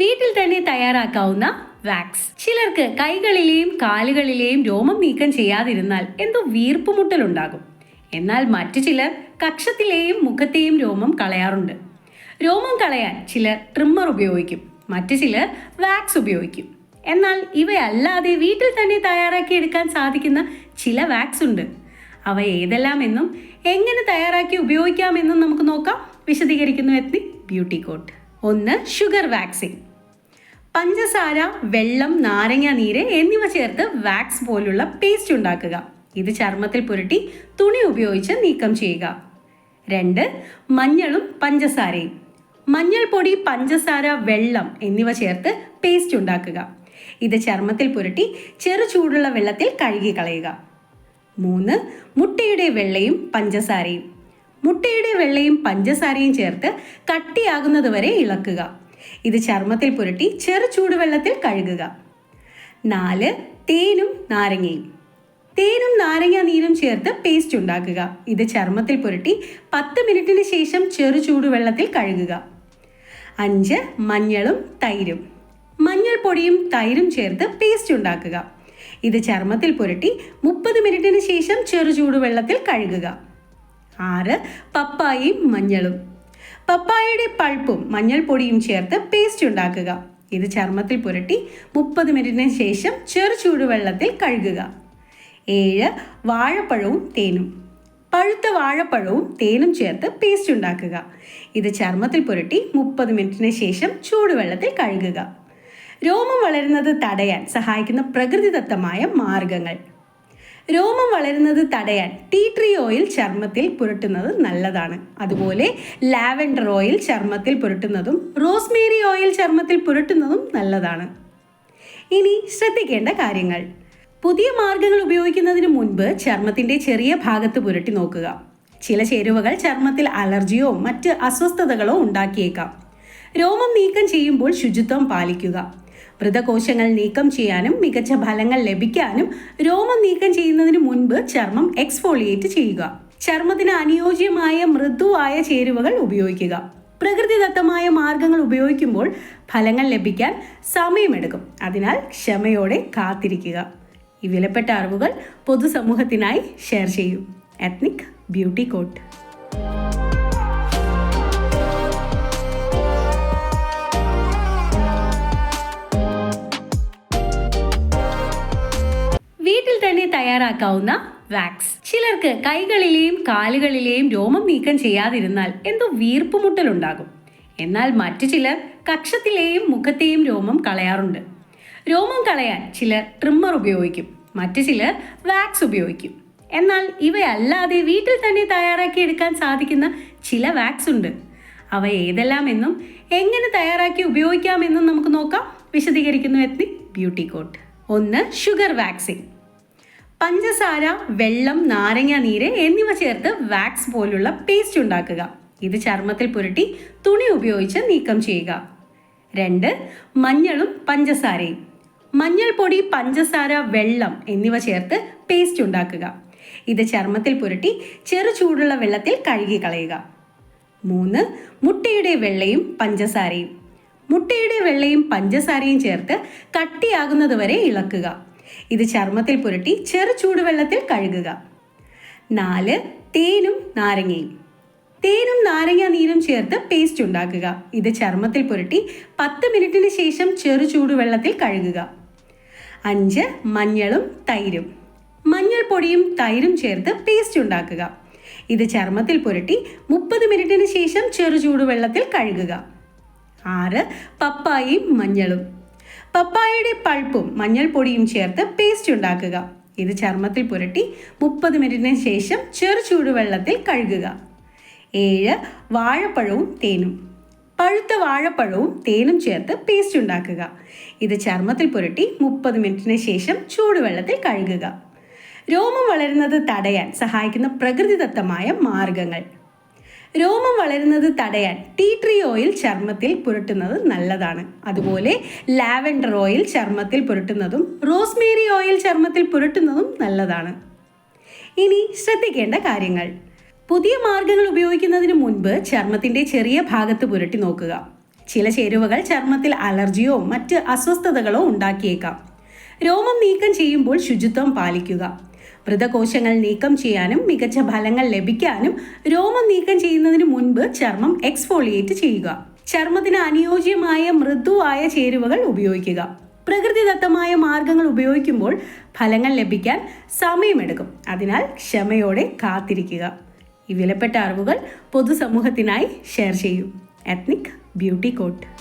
വീട്ടിൽ തന്നെ തയ്യാറാക്കാവുന്ന വാക്സ്. ചിലർക്ക് കൈകളിലെയും കാലുകളിലെയും രോമം നീക്കം ചെയ്യാതിരുന്നാൽ എന്തോ വീർപ്പുമുട്ടലുണ്ടാകും. എന്നാൽ മറ്റു ചിലർ കക്ഷത്തിലെയും മുഖത്തെയും രോമം കളയാറുണ്ട്. രോമം കളയാൻ ചിലർ ട്രിമ്മർ ഉപയോഗിക്കും. മറ്റു ചിലർ വാക്സ് ഉപയോഗിക്കും. എന്നാൽ ഇവയല്ലാതെ വീട്ടിൽ തന്നെ തയ്യാറാക്കി എടുക്കാൻ സാധിക്കുന്ന ചില വാക്സ് ഉണ്ട്. അവ ഏതെല്ലാം എന്നും എങ്ങനെ തയ്യാറാക്കി ഉപയോഗിക്കാമെന്നും നമുക്ക് നോക്കാം. വിശദീകരിക്കുന്നു എത്തി ബ്യൂട്ടി കോട്ട്. ഒന്ന് ഷുഗർ വാക്സിൻ. പഞ്ചസാര വെള്ളം നാരങ്ങ നീര് എന്നിവ ചേർത്ത് വാക്സ് പോലുള്ള പേസ്റ്റ് ഉണ്ടാക്കുക. ഇത് ചർമ്മത്തിൽ പുരട്ടി തുണി ഉപയോഗിച്ച് നീക്കം ചെയ്യുക. രണ്ട് മഞ്ഞളും പഞ്ചസാരയും. മഞ്ഞൾപ്പൊടി പഞ്ചസാര വെള്ളം എന്നിവ ചേർത്ത് പേസ്റ്റ് ഉണ്ടാക്കുക. ഇത് ചർമ്മത്തിൽ പുരട്ടി ചെറു ചൂടുള്ള വെള്ളത്തിൽ കഴുകി കളയുക. മൂന്ന് മുട്ടയുടെ വെള്ളയും പഞ്ചസാരയും. മുട്ടയുടെ വെള്ളയും പഞ്ചസാരയും ചേർത്ത് കട്ടിയാകുന്നതുവരെ ഇളക്കുക. ഇത് ചർമ്മത്തിൽ പുരട്ടി ചെറു ചൂടുവെള്ളത്തിൽ കഴുകുക. നാല് തേനും നാരങ്ങയും. തേനും നാരങ്ങ നീരും ചേർത്ത് പേസ്റ്റ് ഉണ്ടാക്കുക. ഇത് ചർമ്മത്തിൽ പുരട്ടി പത്ത് മിനിറ്റിന് ശേഷം ചെറു ചൂടുവെള്ളത്തിൽ കഴുകുക. അഞ്ച് മഞ്ഞളും തൈരും. മഞ്ഞൾപ്പൊടിയും തൈരും ചേർത്ത് പേസ്റ്റ് ഉണ്ടാക്കുക. ഇത് ചർമ്മത്തിൽ പുരട്ടി മുപ്പത് മിനിറ്റിന് ശേഷം ചെറു ചൂടുവെള്ളത്തിൽ കഴുകുക. ആറ് പപ്പായയും മഞ്ഞളും. പപ്പായയുടെ പൾപ്പും മഞ്ഞൾപ്പൊടിയും ചേർത്ത് പേസ്റ്റ് ഉണ്ടാക്കുക. ഇത് ചർമ്മത്തിൽ പുരട്ടി മുപ്പത് മിനിറ്റിന് ശേഷം ചെറു ചൂടുവെള്ളത്തിൽ കഴുകുക. ഏഴ് വാഴപ്പഴവും തേനും. പഴുത്ത വാഴപ്പഴവും തേനും ചേർത്ത് പേസ്റ്റ് ഉണ്ടാക്കുക. ഇത് ചർമ്മത്തിൽ പുരട്ടി മുപ്പത് മിനിറ്റിന് ശേഷം ചൂടുവെള്ളത്തിൽ കഴുകുക. രോമം വളരുന്നത് തടയാൻ സഹായിക്കുന്ന പ്രകൃതിദത്തമായ മാർഗങ്ങൾ. രോമം വളരുന്നത് തടയാൻ ടീ ട്രീ ഓയിൽ ചർമ്മത്തിൽ പുരട്ടുന്നത് നല്ലതാണ്. അതുപോലെ ലാവൻഡർ ഓയിൽ ചർമ്മത്തിൽ പുരട്ടുന്നതും റോസ്മേരി ഓയിൽ ചർമ്മത്തിൽ പുരട്ടുന്നതും നല്ലതാണ്. ഇനി ശ്രദ്ധിക്കേണ്ട കാര്യങ്ങൾ. പുതിയ മാർഗങ്ങൾ ഉപയോഗിക്കുന്നതിന് മുൻപ് ചർമ്മത്തിന്റെ ചെറിയ ഭാഗത്ത് പുരട്ടി നോക്കുക. ചില ചേരുവകൾ ചർമ്മത്തിൽ അലർജിയോ മറ്റ് അസ്വസ്ഥതകളോ ഉണ്ടാക്കിയേക്കാം. രോമം നീക്കം ചെയ്യുമ്പോൾ ശുചിത്വം പാലിക്കുക. മൃതകോശങ്ങൾ നീക്കം ചെയ്യാനും മികച്ച ഫലങ്ങൾ ലഭിക്കാനും രോമം നീക്കം ചെയ്യുന്നതിന് മുൻപ് ചർമ്മം എക്സ്ഫോളിയേറ്റ് ചെയ്യുക. ചർമ്മത്തിന് അനുയോജ്യമായ മൃദുവായ ചേരുവകൾ ഉപയോഗിക്കുക. പ്രകൃതിദത്തമായ മാർഗങ്ങൾ ഉപയോഗിക്കുമ്പോൾ ഫലങ്ങൾ ലഭിക്കാൻ സമയമെടുക്കും. അതിനാൽ ക്ഷമയോടെ കാത്തിരിക്കുക. ഈ വിലപ്പെട്ട അറിവുകൾ പൊതുസമൂഹത്തിനായി ഷെയർ ചെയ്യൂ. എത്നിക് ബ്യൂട്ടി കോട്ട് തന്നെ തയ്യാറാക്കാവുന്ന വാക്സ്. ചിലർക്ക് കൈകളിലെയും കാലുകളിലെയും രോമം നീക്കം ചെയ്യാതിരുന്നാൽ എന്തോ വീർപ്പുമുട്ടലുണ്ടാകും. എന്നാൽ മറ്റു ചിലർ കക്ഷത്തിലെയും മുഖത്തെയും രോമം കളയാറുണ്ട്. രോമം കളയാൻ ചിലർ ട്രിമ്മർ ഉപയോഗിക്കും. മറ്റു ചിലർ വാക്സ് ഉപയോഗിക്കും. എന്നാൽ ഇവയല്ലാതെ വീട്ടിൽ തന്നെ തയ്യാറാക്കിയെടുക്കാൻ സാധിക്കുന്ന ചില വാക്സ് ഉണ്ട്. അവ ഏതെല്ലാമെന്നും എങ്ങനെ തയ്യാറാക്കി ഉപയോഗിക്കാമെന്നും നമുക്ക് നോക്കാം. വിശദീകരിക്കുന്നു എത്നിക് ബ്യൂട്ടി കോട്ട്. ഒന്ന് ഷുഗർ വാക്സിൻ. പഞ്ചസാര വെള്ളം നാരങ്ങ നീര് എന്നിവ ചേർത്ത് വാക്സ് പോലുള്ള പേസ്റ്റ് ഉണ്ടാക്കുക. ഇത് ചർമ്മത്തിൽ പുരട്ടി തുണി ഉപയോഗിച്ച് നീക്കം ചെയ്യുക. രണ്ട് മഞ്ഞളും പഞ്ചസാരയും. മഞ്ഞൾപ്പൊടി പഞ്ചസാര വെള്ളം എന്നിവ ചേർത്ത് പേസ്റ്റ് ഉണ്ടാക്കുക. ഇത് ചർമ്മത്തിൽ പുരട്ടി ചെറു ചൂടുള്ള വെള്ളത്തിൽ കഴുകി കളയുക. മൂന്ന് മുട്ടയുടെ വെള്ളയും പഞ്ചസാരയും. മുട്ടയുടെ വെള്ളയും പഞ്ചസാരയും ചേർത്ത് കട്ടിയാകുന്നതുവരെ ഇളക്കുക. ഇത് ചർമ്മത്തിൽ പുരട്ടി ചെറു ചൂടുവെള്ളത്തിൽ കഴുകുക. നാല് തേനും നാരങ്ങയും. തേനും നാരങ്ങ നീരും ചേർത്ത് പേസ്റ്റ് ഉണ്ടാക്കുക. ഇത് ചർമ്മത്തിൽ പുരട്ടി പത്ത് മിനിറ്റിന് ശേഷം ചെറു ചൂടുവെള്ളത്തിൽ കഴുകുക. അഞ്ച് മഞ്ഞളും തൈരും. മഞ്ഞൾപ്പൊടിയും തൈരും ചേർത്ത് പേസ്റ്റ് ഉണ്ടാക്കുക. ഇത് ചർമ്മത്തിൽ പുരട്ടി മുപ്പത് മിനിറ്റിന് ശേഷം ചെറു ചൂടുവെള്ളത്തിൽ കഴുകുക. ആറ് പപ്പായയും മഞ്ഞളും. പപ്പായയുടെ പൾപ്പും മഞ്ഞൾപ്പൊടിയും ചേർത്ത് പേസ്റ്റ് ഉണ്ടാക്കുക. ഇത് ചർമ്മത്തിൽ പുരട്ടി മുപ്പത് മിനിറ്റിന് ശേഷം ചെറു ചൂടുവെള്ളത്തിൽ കഴുകുക. ഏഴ് വാഴപ്പഴവും തേനും. പഴുത്ത വാഴപ്പഴവും തേനും ചേർത്ത് പേസ്റ്റ് ഉണ്ടാക്കുക. ഇത് ചർമ്മത്തിൽ പുരട്ടി മുപ്പത് മിനിറ്റിന് ശേഷം ചൂടുവെള്ളത്തിൽ കഴുകുക. രോമം വളരുന്നത് തടയാൻ സഹായിക്കുന്ന പ്രകൃതിദത്തമായ മാർഗങ്ങൾ. രോമം വളരുന്നത് തടയാൻ ടീ ട്രീ ഓയിൽ ചർമ്മത്തിൽ പുരട്ടുന്നത് നല്ലതാണ്. അതുപോലെ ലാവൻഡർ ഓയിൽ ചർമ്മത്തിൽ പുരട്ടുന്നതും റോസ്മേരി ഓയിൽ ചർമ്മത്തിൽ പുരട്ടുന്നതും നല്ലതാണ്. ഇനി ശ്രദ്ധിക്കേണ്ട കാര്യങ്ങൾ. പുതിയ മാർഗങ്ങൾ ഉപയോഗിക്കുന്നതിന് മുൻപ് ചർമ്മത്തിന്റെ ചെറിയ ഭാഗത്ത് പുരട്ടി നോക്കുക. ചില ചേരുവകൾ ചർമ്മത്തിൽ അലർജിയോ മറ്റ് അസ്വസ്ഥതകളോ ഉണ്ടാക്കിയേക്കാം. രോമം നീക്കം ചെയ്യുമ്പോൾ ശുചിത്വം പാലിക്കുക. മൃതകോശങ്ങൾ നീക്കം ചെയ്യാനും മികച്ച ഫലങ്ങൾ ലഭിക്കാനും രോമം നീക്കം ചെയ്യുന്നതിന് മുൻപ് ചർമ്മം എക്സ്ഫോളിയേറ്റ് ചെയ്യുക. ചർമ്മത്തിന് അനുയോജ്യമായ മൃദുവായ ചേരുവകൾ ഉപയോഗിക്കുക. പ്രകൃതിദത്തമായ മാർഗങ്ങൾ ഉപയോഗിക്കുമ്പോൾ ഫലങ്ങൾ ലഭിക്കാൻ സമയമെടുക്കും. അതിനാൽ ക്ഷമയോടെ കാത്തിരിക്കുക. ഈ വിലപ്പെട്ട അറിവുകൾ പൊതുസമൂഹത്തിനായി ഷെയർ ചെയ്യൂ. Ethnic beauty coat